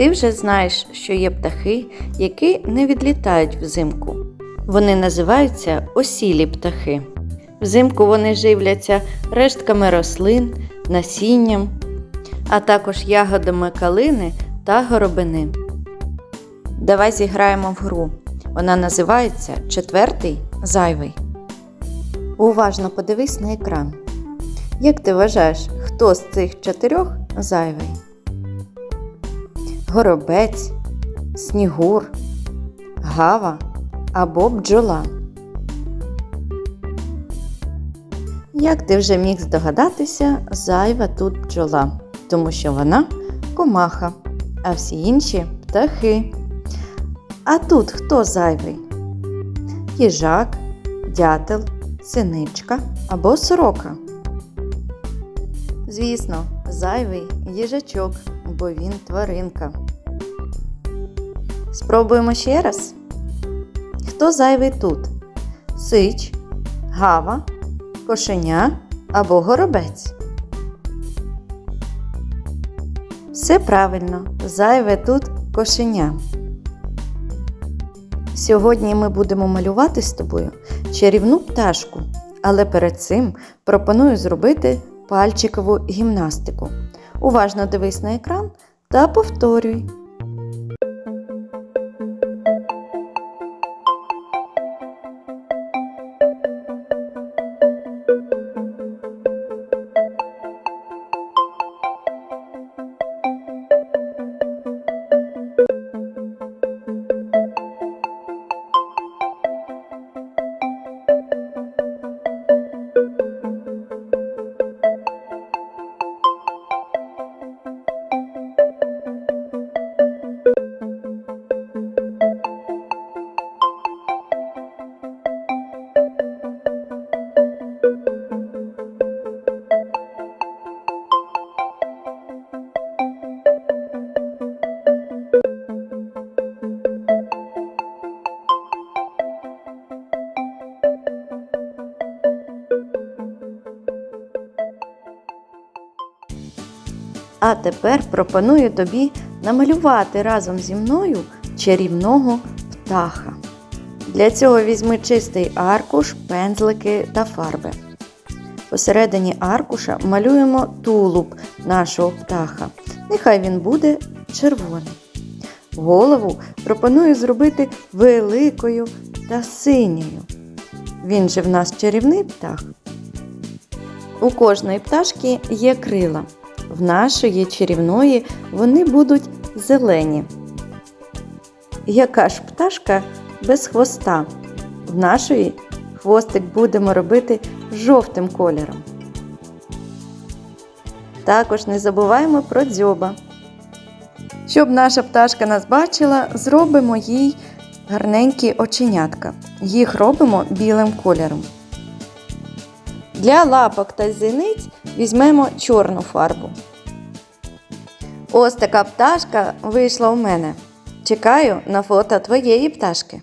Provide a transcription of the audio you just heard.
Ти вже знаєш, що є птахи, які не відлітають взимку. Вони називаються осілі птахи. Взимку вони живляться рештками рослин, насінням, а також ягодами калини та горобини. Давай зіграємо в гру. Вона називається Четвертий зайвий. Уважно подивись на екран. Як ти вважаєш, хто з цих чотирьох зайвий? Горобець, снігур, гава або бджола? Як ти вже міг здогадатися, зайва тут бджола, тому що вона комаха, а всі інші птахи. А тут хто зайвий? Їжак, дятел, синичка або сорока. Звісно, зайвий їжачок, бо він тваринка. Спробуємо ще раз. Хто зайвий тут? Сич, гава, кошеня або горобець? Все правильно, зайве тут кошеня. Сьогодні ми будемо малювати з тобою чарівну пташку, але перед цим пропоную зробити пальчикову гімнастику. Уважно дивись на екран та повторюй. А тепер пропоную тобі намалювати разом зі мною чарівного птаха. Для цього візьми чистий аркуш, пензлики та фарби. Посередині аркуша малюємо тулуб нашого птаха. Нехай він буде червоний. Голову пропоную зробити великою та синьою. Він же в нас чарівний птах. У кожної пташки є крила. В нашої чарівної вони будуть зелені. Яка ж пташка без хвоста? В нашої хвостик будемо робити жовтим кольором. Також не забуваємо про дзьоба. Щоб наша пташка нас бачила, зробимо їй гарненькі оченятка. Їх робимо білим кольором. Для лапок та зіниць візьмемо чорну фарбу. Ось така пташка вийшла у мене. Чекаю на фото твоєї пташки.